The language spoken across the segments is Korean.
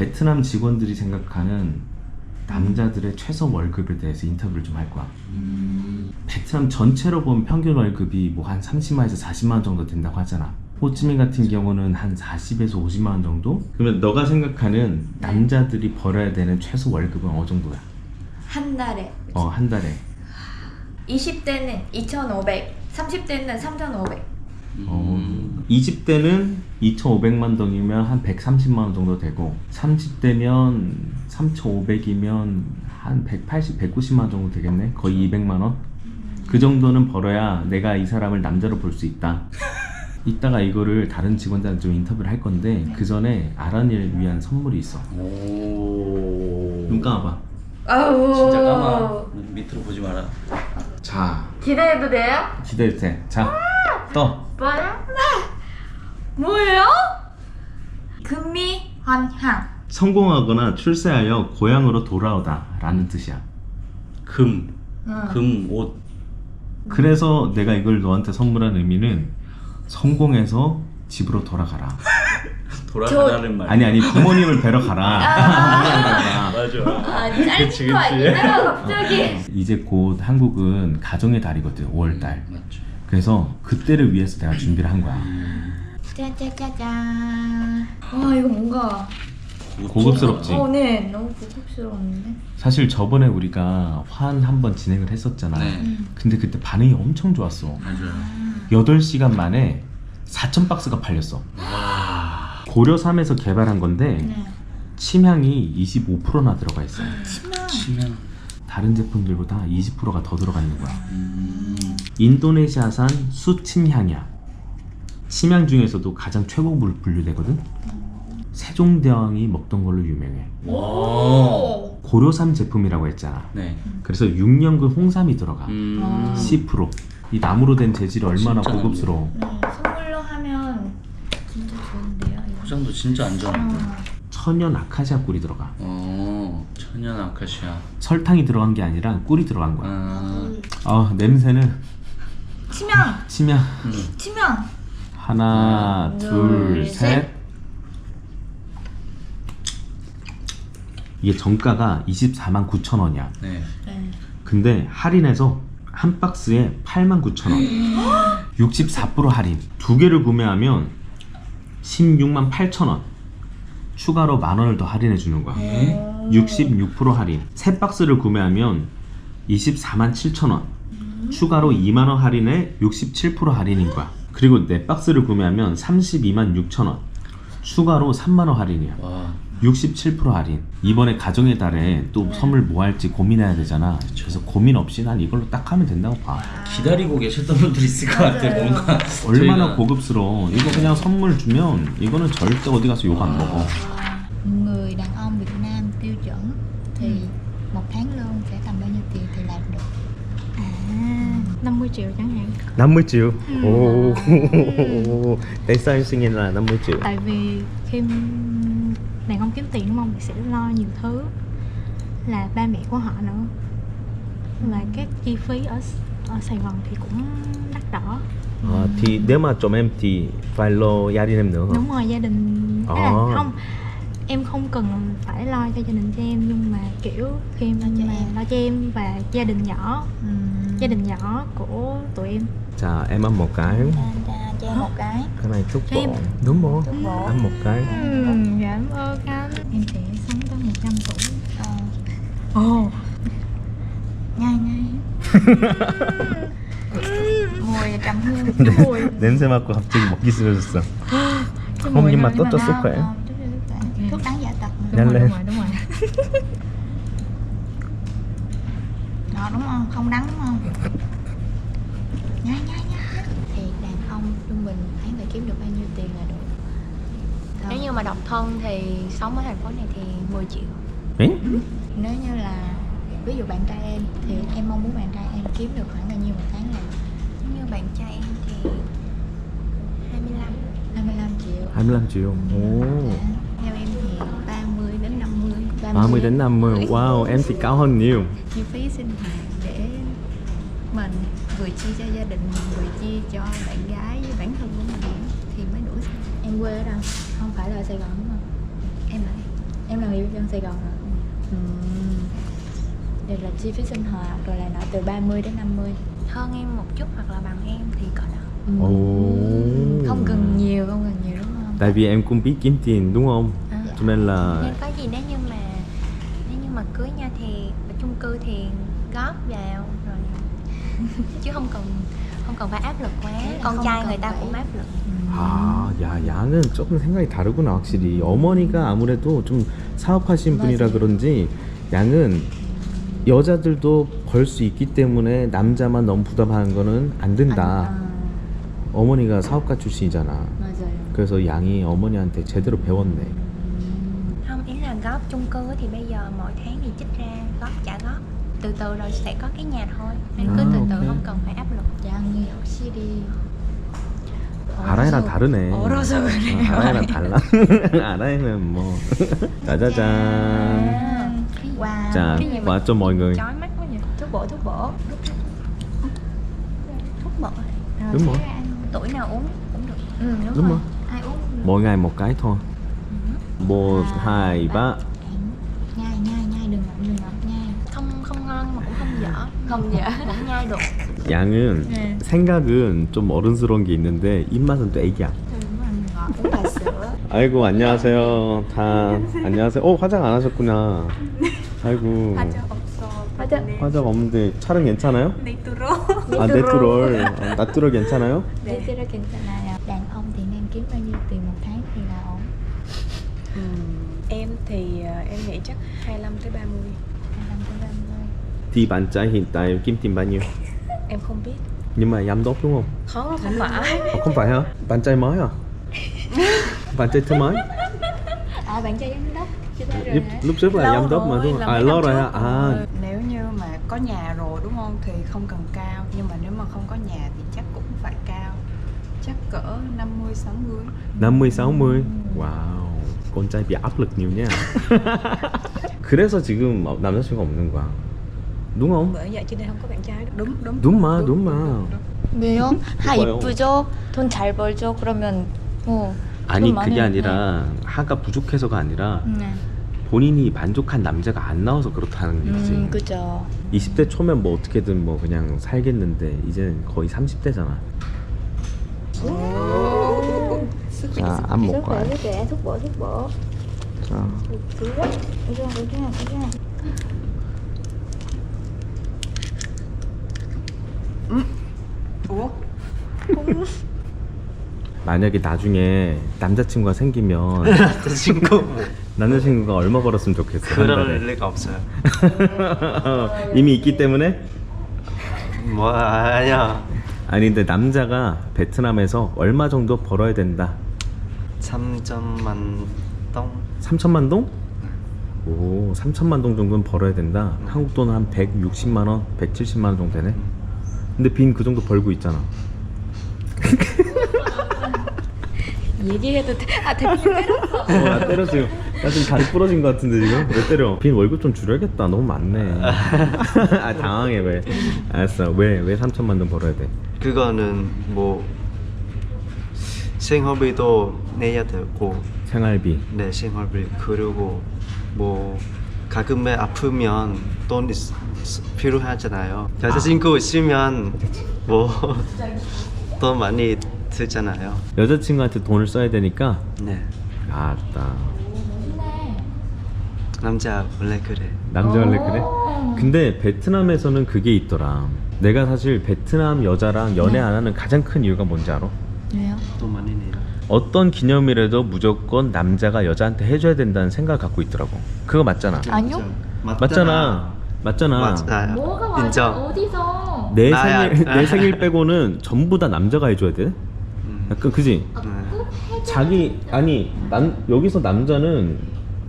베트남 직원들이 생각하는 남자들의 최소 월급에 대해서 인터뷰를 좀 할 거야. 베트남 전체로 보면 평균 월급이 뭐 한 30만에서 40만 원 정도 된다고 하잖아. 호찌민 같은 경우는 한 40에서 50만 원 정도? 그러면 너가 생각하는 남자들이 벌어야 되는 최소 월급은 어느 정도야? 한 달에 어, 한 달에. 20대는 2,500, 30대는 3,500. 어, 20대는 2,500만 동이면 한 130만 원 정도 되고 30대면 3,500이면 한 180, 190만 원 정도 되겠네. 거의 200만 원. 그 정도는 벌어야 내가 이 사람을 남자로 볼 수 있다. 이따가 이거를 다른 직원들한테 좀 인터뷰를 할 건데 그 전에 아란이를 위한 선물이 있어. 오. 눈 감아봐. 아우. 진짜 까마. 밑으로 보지 마라. 자, 기대해도 돼요? 기대해도 돼. 자, 떠. 뭐야? 뭐예요? 금미 환향. 성공하거나 출세하여 고향으로 돌아오다 라는 뜻이야. 금. 응. 금 옷. 그래서 내가 이걸 너한테 선물한 의미는 성공해서 집으로 돌아가라. 돌아가라는 말. 아니 아니 부모님을 뵈러 가라. 아. 맞아. 아, 짧은 거 아니야? 갑자기. 이제 곧 한국은 가정의 달이거든. 5월달. 맞죠. 그래서 그때를 위해서 내가 준비를 한 거야. 짜자자잔. 와 이거 뭔가. 고급스럽지. 어, 네, 너무 고급스러운데. 사실 저번에 우리가 환 한 번 진행을 했었잖아. 네. 근데 그때 반응이 엄청 좋았어. 맞아요. 8시간 만에 4천 박스가 팔렸어. 와. 고려 3에서 개발한 건데 네. 침향이 25%나 들어가 있어. 치마. 치면. 다른 제품들보다 20%가 더 들어가 있는 거야. 음. 인도네시아산 수침향이야. 침향 중에서도 가장 최고 분- 분류되거든. 세종대왕이 먹던 걸로 유명해. 와. 오. 고려삼 제품이라고 했잖아. 네. 그래서 6년근 홍삼이 들어가. 음. 아. 10%. 이 나무로 된 재질이 얼마나 진짜 고급스러워. 네, 선물로 하면 진짜 좋은데요. 이거. 포장도 진짜 안전하고. 어. 천연 아카시아 꿀이 들어가. 어. 천연 아카시아. 설탕이 들어간 게 아니라 꿀이 들어간 거야. 아. 아 냄새는 치명. 침향. 음. 치명. 하나, 하나, 둘, 둘, 셋. 셋. 이게 정가가 24만 9천 원이야. 네. 네. 근데 할인해서 한 박스에 8만 9천 원. 64% 할인. 두 개를 구매하면 16만 8천 원. 추가로 만 원을 더 할인해 주는 거야. 오. 66% 할인. 세 박스를 구매하면 24만 7천 원. 추가로 2만 원 할인에 67% 할인인 거야. 그리고 네 박스를 구매하면 32만 6천 원. 추가로 3만 원 할인이야. 와. 67% 할인. 이번에 가정의 달에 또 선물 뭐 할지 고민해야 되잖아. 그래서 고민 없이 난 이걸로 딱 하면 된다고 봐. 기다리고 계셨던 분들이 있을 것 같아. 맞아요. 뭔가. 얼마나 저희가- 고급스러워. 이거 그냥 선물 주면 이거는 절대 어디 가서 욕 안 먹어. 50 triệu chẳng hạn 50 triệu. Ồ. Tại sao em suy nghĩ là 50 triệu? Tại vì khi đàn ông kiếm tiền đúng không thì sẽ lo nhiều thứ Là ba mẹ của họ nữa Và các chi phí ở ở Sài Gòn thì cũng đắt đỏ À, thì nếu mà chồng em thì phải lo gia đình em nữa hả? Đúng rồi gia đình Tức là Ồ. không Em không cần phải lo cho gia đình cho em Nhưng mà kiểu khi mà em. lo cho em và gia đình nhỏ Ừm. Gia đình nhỏ của tụi em 자, em ăn một cái. Cho, cho, cho em một cái Cái này thuốc Cho em. bổ. Đúng không? thuốc bổ Ăn một cái. Ừm, Cảm ơn anh Em sẽ sống tới 100 tuổi Ờ, Ồ nhai nhai mùi trầm hương Mùi 냄새 맡고 갑자기 먹기 싫어졌어. cái Không, mùi nhưng nó- mà tốt cho sức khỏe. Ờ, tốt cho sức khỏe. thuốc đáng dạ tật đúng Nhanh rồi, lên. Rồi đúng không? Không đắng đúng không? Nhai nhai nhai thì đàn ông trung bình tháng phải kiếm được bao nhiêu tiền là được? Nếu như mà độc thân thì sống ở thành phố này thì 10 triệu. 엥? nếu như là ví dụ bạn trai em thì em mong muốn bạn trai em kiếm được khoảng bao nhiêu một tháng là nếu như bạn trai em thì 25 25 triệu. 25 triệu. Ồ. Dạ. theo em thì 30 đến 50 30 đến 50. Wow, em thì cao hơn nhiều. chi phí sinh hoạt để mình vừa chi cho gia đình mình vừa chi cho bạn gái với bản thân của mình thì mới đủ em quê ở đâu không phải là ở Sài Gòn đúng không em ở đây em là người dân Sài Gòn hả Ừm. Vậy là chi phí sinh hoạt rồi là nợ từ 30 đến 50 Hơn em một chút hoặc là bằng em thì có đó. Ừm. Ồ. Không cần nhiều, không cần nhiều đúng không? Tại vì em cũng biết kiếm tiền đúng không? À. Cho nên là Nên có gì nếu như góp vào rồi chứ không cần không cần phải áp lực quá. Con trai người ta cũng áp lực. 아, 야, 양은 조금 생각이 다르구나 확실히 어머니가 아무래도 좀 사업하신 분이라. 그런지 양은 여자들도 벌 수 있기 때문에 남자만 너무 부담하는 거는 안 된다 아, 어머니가 사업가 출신이잖아 맞아요. 그래서 양이 어머니한테 제대로 배웠네 Không ý là góp chung cư thì bây giờ mỗi tháng thì trích ra góp trả góp từ từ rồi sẽ có cái nhà thôi nên cứ À, từ từ ok. không cần phải áp lực 양이 확실히 아라이랑 다르네 얼어서 그래요. 어, 아라이랑 달라 아라이는 뭐 짜자잔 Wow. 자 cái gì mà- 왔죠 mọi người chói mắt quá nhỉ thuốc bổ thuốc bổ. thuốc bổ Rồi Đúng thế rồi. ăn. tuổi nào uống cũng được Ừ, đúng, Đúng rồi. rồi. Ai uống mỗi ngày một cái thôi một hai ba nhai được 양은 네. 생각은 좀 어른스러운 게 있는데 입맛은 또 애기야. 아이고 안녕하세요. 다 안녕하세요. 어 화장 안 하셨구나. 아이고 맞아. 화장 없는데 촬영 괜찮아요? 네이트로 아 네트롤. 어, 나트롤 괜찮아요? Nó 괜찮아요. Đàn ông thì nên kiếm bao nhiêu tiền một tháng thì là ổn? Em thì em nghĩ chắc 25 tới 30 25 tới 30. Thì bạn trai hiện tại kiếm tiền bao nhiêu? Em không biết Nhưng mà giám đốc đúng không? Không, không phải Ờ, không phải hả? Bạn trai mới à? bạn trai thứ mới? À bạn cho giám đốc. Chưa thấy rồi lúc, hả? lúc trước là Lâu giám đốc mà rồi, đúng không? là À mấy lâu năm rồi hả? trước À rồi. Nếu như mà có nhà rồi đúng không thì không cần cao Nhưng mà nếu mà không có nhà thì chắc cũng phải cao Chắc cỡ 50, 60 50, 60. 와우. con trai bị áp lực nhiều nha. 그래서 지금 남자친구가 없는 거야. Đúng không? Bởi vậy cho nên không có bạn trai Đúng, đúng đúng mà, đúng mà. 왜요? 하 이뻐요. 이쁘죠? 돈 잘 벌죠? 그러면 뭐 아니 돈 그게 아니라 하가 부족해서가 아니라 네. 본인이 만족한 남자가 안 나와서 그렇다는 얘기지. 음 그죠. 20대 초면 뭐 어떻게든 뭐 그냥 살겠는데 이제는 거의 30대잖아. 자, 안 Sức 먹고 khỏe 와. sức khỏe thuốc bổ thuốc bổ. 자, quá. Ra ra ra. Ủa? 만약에 나중에 남자친구가 생기면 저 친구 뭐 남자친구가 얼마 벌었으면 좋겠어? 한 그럴? 리가 없어요 이미 있기 때문에? 뭐 아니야 아니 근데 남자가 베트남에서 얼마 정도 벌어야 된다? 3점만 동 3천만 동? 오, 3천만 동 정도는 벌어야 된다. 한국 돈한 160만 원, 170만 원 정도 되네. 근데 빈 그 정도 벌고 있잖아. 얘기해도 돼. 아 대표님 때렸어. 어, 나 때려 지금. 나 지금 다리 부러진 것 같은데 지금? 왜 때려? 빈 월급 좀 줄여야겠다. 너무 많네. 아 당황해 왜? 알았어. 왜? 왜 3천만 동 벌어야 돼? 그거는 뭐 생활비도 내야 되고 생활비. 네 생활비 그리고 뭐 가끔에 아프면 돈 있, 필요하잖아요 여자친구 있으면 뭐 돈 많이 들잖아요 여자친구한테 돈을 써야 되니까. 네 아따. 남자 원래 그래 남자 원래 그래? 근데 베트남에서는 그게 있더라. 내가 사실 베트남 여자랑 연애 안 하는 가장 큰 이유가 뭔지 알아? 왜요? 돈 많이 내요 어떤 기념일에도 무조건 남자가 여자한테 해줘야 된다는 생각을 갖고 있더라고. 그거 맞잖아. 아니요. 맞잖아. 맞잖아. 맞아요 뭐가 맞아? 인정 어디서? 내 나야. 생일 내 생일 빼고는 전부 다 남자가 해줘야 돼. 음, 약간 그지? 네. 자기 아니 남 여기서 남자는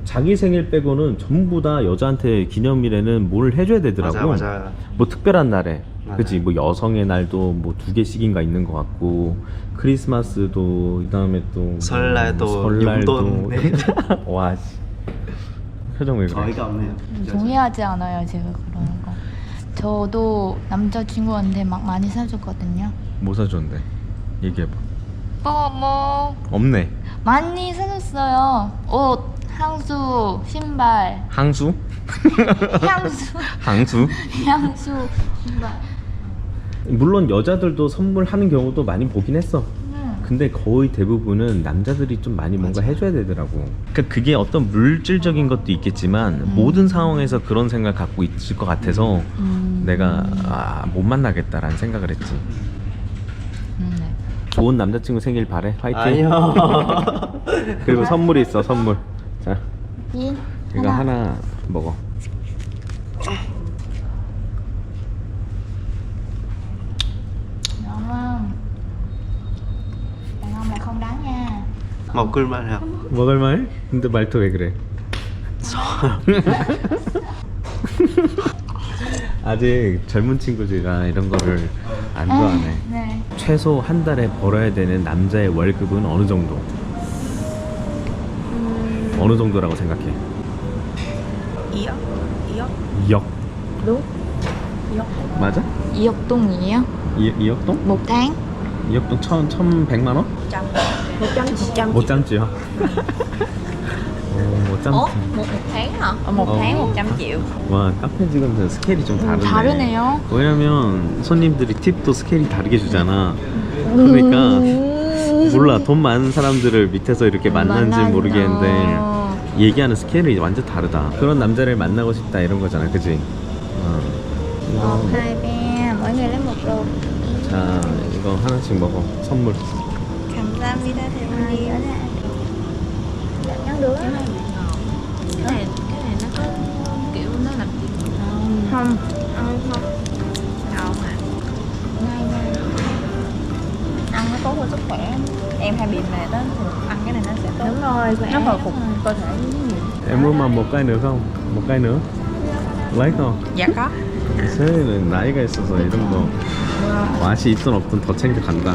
자기 생일 빼고는 전부 다 여자한테 기념일에는 뭘 해줘야 되더라고. 맞아요 맞아요 뭐 특별한 날에. 그치 뭐 여성의 날도 뭐 두 개씩인가 있는 것 같고 크리스마스도 이 다음에 또 설날도, 설날도 용돈. 네. 와 씨. 표정 왜 그래? 어이가 없네요 동의하지 않아요 제가 그러는 거. 저도 남자친구한테 막 많이 사줬거든요. 뭐 사줬는데 얘기해봐 뭐 뭐 없네 많이 사줬어요. 옷 향수, 신발, 항수? 향수, 항수? 향수, 신발. 물론 여자들도 선물하는 경우도 많이 보긴 했어. 음. 근데 거의 대부분은 남자들이 좀 많이 뭔가 해줘야 되더라고. 그러니까 그게 어떤 물질적인 것도 있겠지만 모든 상황에서 그런 생각 갖고 있을 것 같아서 내가 아, 못 만나겠다라는 생각을 했지. 음, 네. 좋은 남자친구 생길 바래. 화이팅. 아니요. 그리고 선물이 있어 선물. 자 yin 이거 하나 먹어. Ngon không? Đàn ông là không đắng nha 먹을만해요. 먹을 말? 근데 말투 왜 그래? 아직 젊은 친구들이라 이런 거를 안 좋아하네. Nè 최소 한 달에 벌어야 되는 남자의 월급은 어느 정도? 어느 정도라고 생각해? 2억 2억 2억. Đúng 맞아? 2억 동이에요? 2, 2억 동? một tháng 2억 동 천, 천 백만 원? 100못 참지요. 어, 못 참지. một, một tháng hả? Ờ, một Ờ. tháng 100 triệu 와, 카페 지금 스케일이 좀 다르네. 다르네요 왜냐면 손님들이 팁도 스케일이 다르게 주잖아. 그러니까 몰라 돈 많은 사람들을 밑에서 이렇게 만난지. 모르겠는데 얘기하는 스케일이 완전 다르다. 그런 남자를 만나고 싶다 이런 거잖아, 그지? 어. một 이거, hai ba mỗi người lấy một đồ 자, 이거 하나씩 먹어. 선물. 감사합니다 대표님 nhắn đứa cái này cái này nó có kiểu nó làm gì không ăn không đâu mà ngay ngay ăn nó tốt cho sức khỏe em hay bị mệt á thì ăn cái này nó sẽ tốt đúng rồi nó hồi phục cơ thể Em muốn mà một cái nữa không? một cái nữa. lấy không? Dạ có 세이는 나이가 있어서 이런 거 맛이 있든 없든 더 챙겨간다.